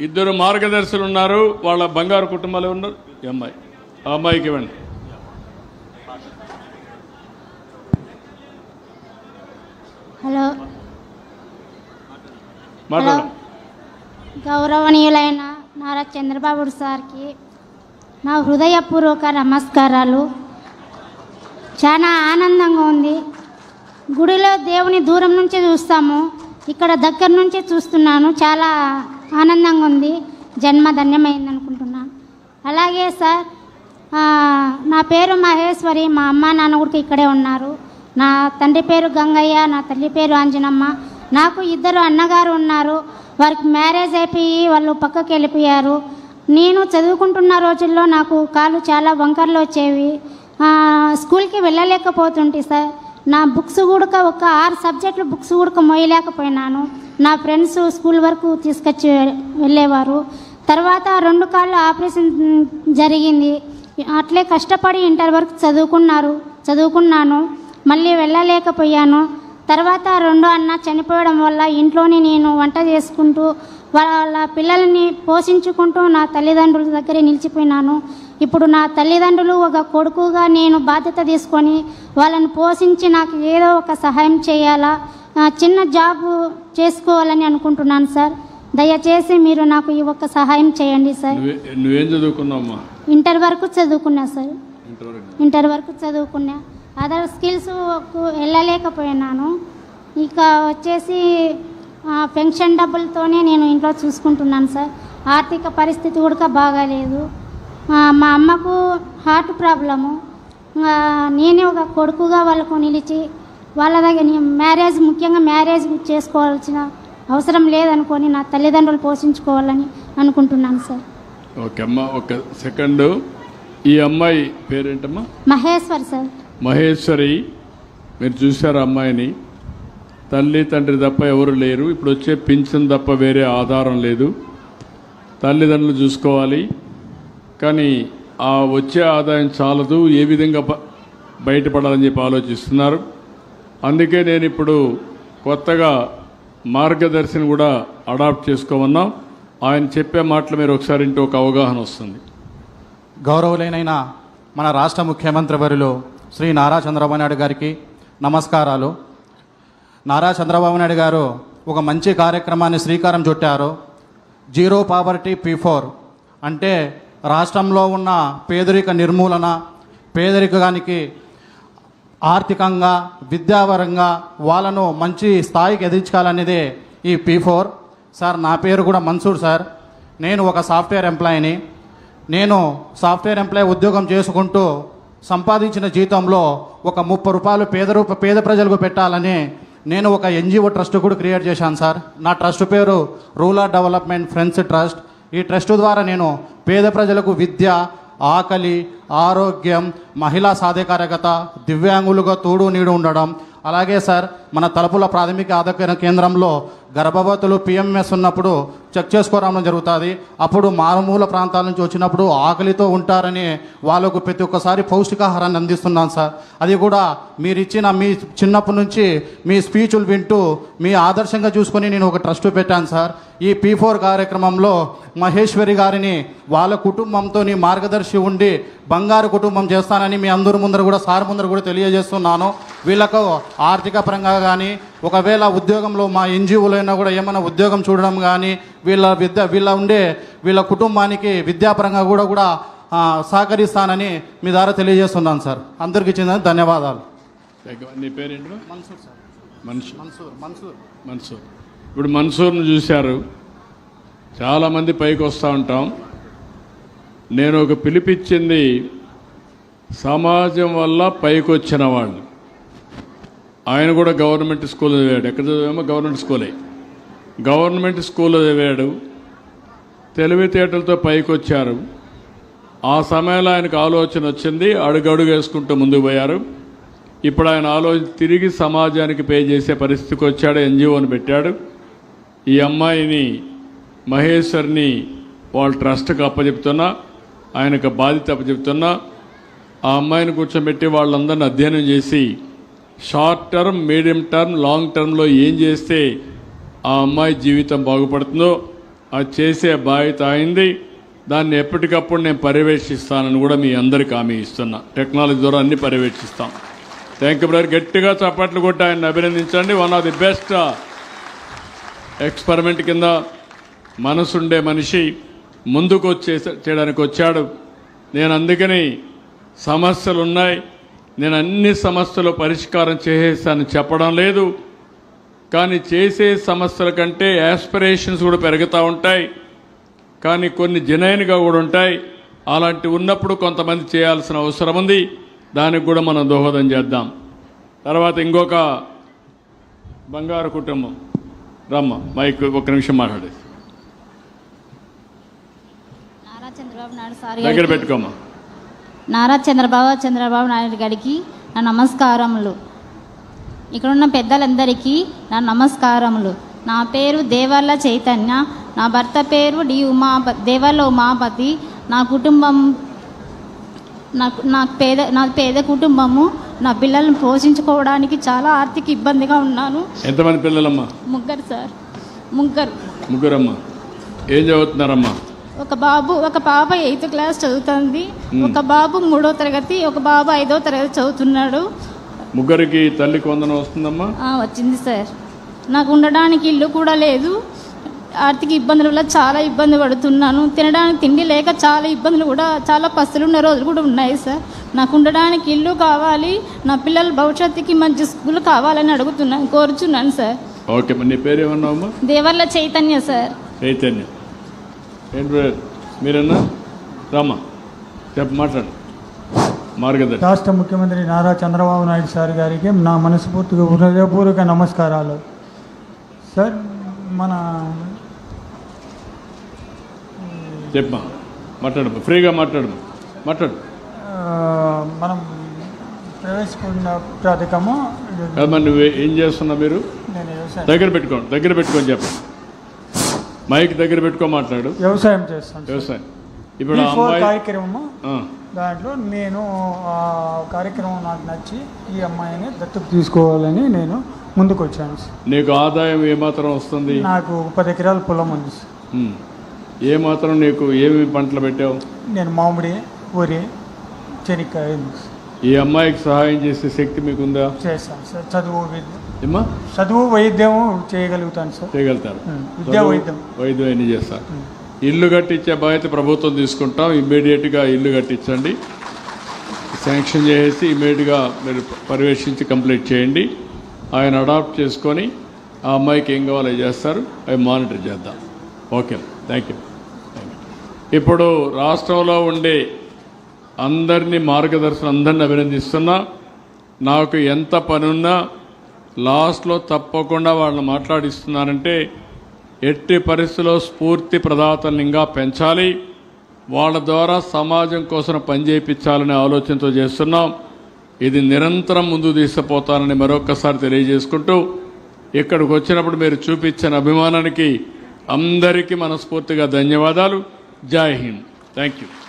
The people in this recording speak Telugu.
ఇద్దరు మార్గదర్శులు ఉన్నారు. వాళ్ళ బంగారు కుటుంబాలు ఉన్నారు? ఈ అమ్మాయి. ఆ అమ్మాయికి ఇవ్వండి. హలో. మాట్లాడు. గౌరవనీయులైన నారా చంద్రబాబు సార్కి నా హృదయపూర్వక నమస్కారాలు. చాలా ఆనందంగా ఉంది. గుడిలో దేవుని దూరం నుంచి చూస్తాము. ఇక్కడ దగ్గర నుంచి చూస్తున్నాను. చాలా ఆనందంగా ఉంది. జన్మ ధన్యమైంది అనుకుంటున్నాను అలాగే సార్ నా పేరు మహేశ్వరి. మా అమ్మ నాన్న కూడా ఇక్కడే ఉన్నారు. నా తండ్రి పేరు గంగయ్య నా తల్లి పేరు అంజనమ్మ నాకు ఇద్దరు అన్నగారు ఉన్నారు. వారికి మ్యారేజ్ అయిపోయి వాళ్ళు పక్కకి వెళ్ళిపోయారు. నేను చదువుకుంటున్న రోజుల్లో నాకు కాళ్ళు చాలా వంకర్లు వచ్చేవి. స్కూల్కి వెళ్ళలేకపోతుంటే సార్. నా బుక్స్ కూడా ఒక ఆరు సబ్జెక్టులు బుక్స్ కూడా మోయలేకపోయినాను. నా ఫ్రెండ్స్ స్కూల్ వరకు తీసుకొచ్చి వెళ్ళేవారు. తర్వాత రెండు కాళ్ళు ఆపరేషన్ జరిగింది. అట్లే కష్టపడి ఇంటర్ వరకు చదువుకున్నారు చదువుకున్నాను. మళ్ళీ వెళ్ళలేకపోయాను. తర్వాత రెండో అన్న చనిపోవడం వల్ల ఇంట్లోనే నేను వంట చేసుకుంటూ వాళ్ళ పిల్లల్ని పోషించుకుంటూ నా తల్లిదండ్రుల దగ్గరే నిలిచిపోయినాను. ఇప్పుడు నా తల్లిదండ్రులు ఒక కొడుకుగా నేను బాధ్యత తీసుకొని వాళ్ళని పోషించి నాకు ఏదో ఒక సహాయం చేయాలా చిన్న జాబ్ చేసుకోవాలని అనుకుంటున్నాను సార్. దయచేసి మీరు నాకు ఈ ఒక్క సహాయం చేయండి సార్. నువ్వే చదువుకున్నావమ్మా? ఇంటర్ వరకు చదువుకున్నా సార్. ఇంటర్ వరకు చదువుకున్నా. అదర్ స్కిల్స్ వెళ్ళలేకపోయినాను. ఇక వచ్చేసి పెన్షన్ డబ్బులతోనే నేను ఇంట్లో చూసుకుంటున్నాను సార్. ఆర్థిక పరిస్థితి కూడా బాగాలేదు. మా అమ్మకు హార్ట్ ప్రాబ్లము నేనే ఒక కొడుకుగా వాళ్ళకు నిలిచి వాళ్ళ దగ్గర మ్యారేజ్ ముఖ్యంగా మ్యారేజ్ చేసుకోవాల్సిన అవసరం లేదనుకొని నా తల్లిదండ్రులు పోషించుకోవాలని అనుకుంటున్నాను సార్. ఓకే అమ్మా ఒక సెకండ్ ఈ అమ్మాయి పేరేంటమ్మా? మహేశ్వర్ సార్. మహేశ్వరి మీరు చూశారు అమ్మాయిని? తల్లి తండ్రి తప్ప ఎవరు లేరు. ఇప్పుడు వచ్చే పింఛన్ తప్ప వేరే ఆధారం లేదు. తల్లిదండ్రులు చూసుకోవాలి. కానీ ఆ వచ్చే ఆదాయం చాలదు. ఏ విధంగా బ- బయటపడాలని చెప్పి ఆలోచిస్తున్నారు. అందుకే నేను ఇప్పుడు కొత్తగా మార్గదర్శిని కూడా అడాప్ట్ చేసుకోమన్నాం. ఆయన చెప్పే మాటలు మీరు ఒకసారి ఇంటి ఒక అవగాహన వస్తుంది. గౌరవులైన మన రాష్ట్ర ముఖ్యమంత్రి వారిలో శ్రీ నారా చంద్రబాబు నాయుడు గారికి నమస్కారాలు. నారా చంద్రబాబు నాయుడు గారు ఒక మంచి కార్యక్రమాన్ని శ్రీకారం చుట్టారు. జీరో పావర్టీ పీ ఫోర్ అంటే రాష్ట్రంలో ఉన్న పేదరిక నిర్మూలన పేదరికానికి ఆర్థికంగా విద్యాపరంగా వాళ్ళను మంచి స్థాయికి ఎదించాలనేదే ఈ పీ ఫోర్. సార్ నా పేరు కూడా మన్సూర్ సార్. నేను ఒక సాఫ్ట్వేర్ ఎంప్లాయీని. నేను సాఫ్ట్వేర్ ఎంప్లాయీ ఉద్యోగం చేసుకుంటూ సంపాదించిన జీతంలో ఒక ముప్పై రూపాయలు పేద రూప పేద ప్రజలకు పెట్టాలని నేను ఒక ఎన్జిఓ ట్రస్ట్ కూడా క్రియేట్ చేశాను సార్. నా ట్రస్ట్ పేరు రూరల్ డెవలప్మెంట్ ఫ్రెండ్స్ ట్రస్ట్. ఈ ట్రస్ట్ ద్వారా నేను పేద ప్రజలకు విద్య ఆకలి ఆరోగ్యం మహిళా సాధికారకత దివ్యాంగులుగా తోడు నీడు ఉండడం. అలాగే సార్ మన తలుపుల ప్రాథమిక ఆరోగ్య కేంద్రంలో గర్భవతులు పిఎంఎస్ ఉన్నప్పుడు చెక్ చేసుకోవడం జరుగుతుంది. అప్పుడు మారుమూల ప్రాంతాల నుంచి వచ్చినప్పుడు ఆకలితో ఉంటారని వాళ్ళకు ప్రతి ఒక్కసారి పౌష్టికాహారాన్ని అందిస్తున్నాను సార్. అది కూడా మీరు ఇచ్చిన మీ చిన్నప్పటి నుంచి మీ స్పీచ్లు వింటూ మీ ఆదర్శంగా చూసుకొని నేను ఒక ట్రస్ట్ పెట్టాను సార్. ఈ పీ ఫోర్ కార్యక్రమంలో మహేశ్వరి గారిని వాళ్ళ కుటుంబంతో మార్గదర్శి ఉండి బంగారు కుటుంబం చేస్తానని మీ అందరి ముందర కూడా సార్ ముందర కూడా తెలియజేస్తున్నాను. వీళ్ళకు ఆర్థిక పరంగా కానీ ఒకవేళ ఉద్యోగంలో మా ఎన్జిఓలో అయినా కూడా ఏమైనా ఉద్యోగం చూడడం కానీ వీళ్ళ విద్య వీళ్ళ ఉండే వీళ్ళ కుటుంబానికి విద్యాపరంగా కూడా కూడా సహకరిస్తానని మీ ద్వారా తెలియజేస్తున్నాను సార్. అందరికీ ఇచ్చిన ధన్యవాదాలు. నీ పేరేంటి మన్సూర్ సార్. మన్సూర్. మన్సూర్ మన్సూర్. ఇప్పుడు మన్సూర్ను చూశారు. చాలామంది పైకి వస్తూ ఉంటాం. నేను ఒక పిలిపిచ్చింది సమాజం వల్ల పైకి వచ్చిన వాళ్ళు. ఆయన కూడా గవర్నమెంట్ స్కూల్లో చదివాడు ఎక్కడ చదివామో గవర్నమెంట్ స్కూలే. గవర్నమెంట్ స్కూల్లో చదివాడు తెలివితేటలతో పైకి వచ్చారు ఆ సమయంలో ఆయనకు ఆలోచన వచ్చింది అడుగడుగు వేసుకుంటూ ముందుకు పోయారు. ఇప్పుడు ఆయన ఆలోచన తిరిగి సమాజానికి పే చేసే పరిస్థితికి వచ్చాడు ఎన్జిఓని పెట్టాడు. ఈ అమ్మాయిని మహేశ్వర్ని వాళ్ళ ట్రస్ట్కి అప్పచెప్తున్నా ఆయనకు బాధ్యత అప్పచెప్తున్నా ఆ అమ్మాయిని కూర్చోబెట్టి వాళ్ళందరిని అధ్యయనం చేసి short term medium term long టర్మ్లో ఏం చేస్తే ఆ అమ్మాయి జీవితం బాగుపడుతుందో అది చేసే బాధ్యత అయింది దాన్ని ఎప్పటికప్పుడు నేను పర్యవేక్షిస్తానని కూడా మీ అందరికి హామీ ఇస్తున్నా. టెక్నాలజీ ద్వారా అన్ని పర్యవేక్షిస్తాం. Thank you brother. గట్టిగా చప్పట్లు కొట్టి ఆయన అభినందించండి. One of the best experiment కింద మనసుండే మనిషి ముందుకు వచ్చే చేయడానికి వచ్చాడు నేను అందుకని సమస్యలు ఉన్నాయి నేను అన్ని సమస్యలు పరిష్కారం చేసేసాను చెప్పడం లేదు. కానీ చేసే సమస్యల కంటే యాస్పిరేషన్స్ కూడా పెరుగుతూ ఉంటాయి. కానీ కొన్ని జనైన్గా కూడా ఉంటాయి. అలాంటి ఉన్నప్పుడు కొంతమంది చేయాల్సిన అవసరం ఉంది. దానికి కూడా మనం దోహదం చేద్దాం. తర్వాత ఇంకొక బంగారు కుటుంబం. రమ్మ మైక్ ఒక నిమిషం మాట్లాడేది దగ్గర పెట్టుకోమ్మా. నారా చంద్రబాబు చంద్రబాబు నాయుడు గారికి నా నమస్కారములు. ఇక్కడున్న పెద్దలందరికీ నా నమస్కారములు. నా పేరు దేవర్ల చైతన్య. నా భర్త పేరు డి ఉమాప దేవర్ల ఉమాపతి. నా కుటుంబం నాకు నాకు పేద నా పేద కుటుంబము నా పిల్లల్ని పోషించుకోవడానికి చాలా ఆర్థిక ఇబ్బందిగా ఉన్నాను. ఎంతమంది పిల్లలమ్మా? ముగ్గురు సార్. ముగ్గురు. ముగ్గురమ్మా. ఏం చదువుతున్నారమ్మా? ఒక బాబు ఒక పాప ఎయిత్ క్లాస్ చదువుతుంది. ఒక బాబు మూడో తరగతి ఒక బాబు ఐదో తరగతి చదువుతున్నాడు. ముగ్గురికి తల్లికి వందనం వస్తుందమ్మా? వచ్చింది సార్. నాకు ఉండడానికి ఇల్లు కూడా లేదు. ఆర్థిక ఇబ్బందుల వల్ల చాలా ఇబ్బంది పడుతున్నాను. తినడానికి తిండి లేక చాలా ఇబ్బందులు కూడా చాలా పస్తులు ఉన్న రోజులు కూడా ఉన్నాయి సార్. నాకు ఉండడానికి ఇల్లు కావాలి. నా పిల్లల భవిష్యత్తుకి మంచి స్కూల్ కావాలని అడుగుతున్నాను కోరుచున్నాను సార్. ఓకే నీ పేరు ఏమన్నావమ్మా దేవర్ల చైతన్య సార్. చైతన్యం. ఏంటి మీరన్నా రామ్మా చెప్ప మాట్లాడు. మార్గదర్శి. రాష్ట్ర ముఖ్యమంత్రి నారా చంద్రబాబు నాయుడు సార్ గారికి నా మనస్ఫూర్తిగా హృదయపూర్వక నమస్కారాలు. సార్ మన చెప్పమ్మా మాట్లాడమ్మా ఫ్రీగా మాట్లాడమ్మా మాట్లాడు. ఆ, మనం ప్రవేశపెట్టిన పథకము నువ్వు ఏం చేస్తున్నావు మీరు? దగ్గర పెట్టుకోండి దగ్గర పెట్టుకొని చెప్పండి మైక్ దగ్గర పెట్టుకో మాట్లాడు. వ్యవసాయం చేస్తాను. వ్యవసాయం. ఇప్పుడు కార్యక్రమము దాంట్లో నేను కార్యక్రమం నాకు నచ్చి ఈ అమ్మాయిని దత్తు తీసుకోవాలని నేను ముందుకు వచ్చాను. నీకు ఆదాయం ఏమాత్రం వస్తుంది? నాకు పది ఎకరాల పొలం ఉంది. సార్. ఉమ్. ఏమాత్రం నీకు ఏమి పంటలు పెట్టావు? నేను మామిడి వరి చెనిక్కాయ. ఈ అమ్మాయికి సహాయం చేసే శక్తి మీకుందా? చేస్తాను సార్. చదువు చదువు వైద్యం చేయగలుగుతాను సార్. చేయగలుగుతారు. విద్యా వైద్యం. వైద్యం అన్ని చేస్తారు? ఇల్లు కట్టించే బాధ్యత ప్రభుత్వం తీసుకుంటాం. ఇమ్మీడియట్గా ఇల్లు కట్టించండి. శాంక్షన్ చేసేసి ఇమ్మీడియట్గా మీరు పర్యవేక్షించి కంప్లీట్ చేయండి. ఆయన అడాప్ట్ చేసుకొని ఆ అమ్మాయికి ఏం కావాలో చేస్తారు. అవి మానిటర్ చేద్దాం. ఓకే థ్యాంక్ యూ ఇప్పుడు రాష్ట్రంలో ఉండే అందరినీ మార్గదర్శనం అందరిని అభినందిస్తున్నా. నాకు ఎంత పనున్నా లాస్ట్లో తప్పకుండా వాళ్ళని మాట్లాడిస్తున్నానంటే ఎట్టి పరిస్థితుల్లో స్ఫూర్తి ప్రదాతలను ఇంకా పెంచాలి. వాళ్ళ ద్వారా సమాజం కోసం పనిచేయించాలనే ఆలోచనతో చేస్తున్నాం. ఇది నిరంతరం ముందు తీసుకుపోతానని మరొకసారి తెలియజేసుకుంటూ ఇక్కడికి వచ్చినప్పుడు మీరు చూపించిన అభిమానానికి అందరికీ మనస్ఫూర్తిగా ధన్యవాదాలు. జై హింద్. Thank you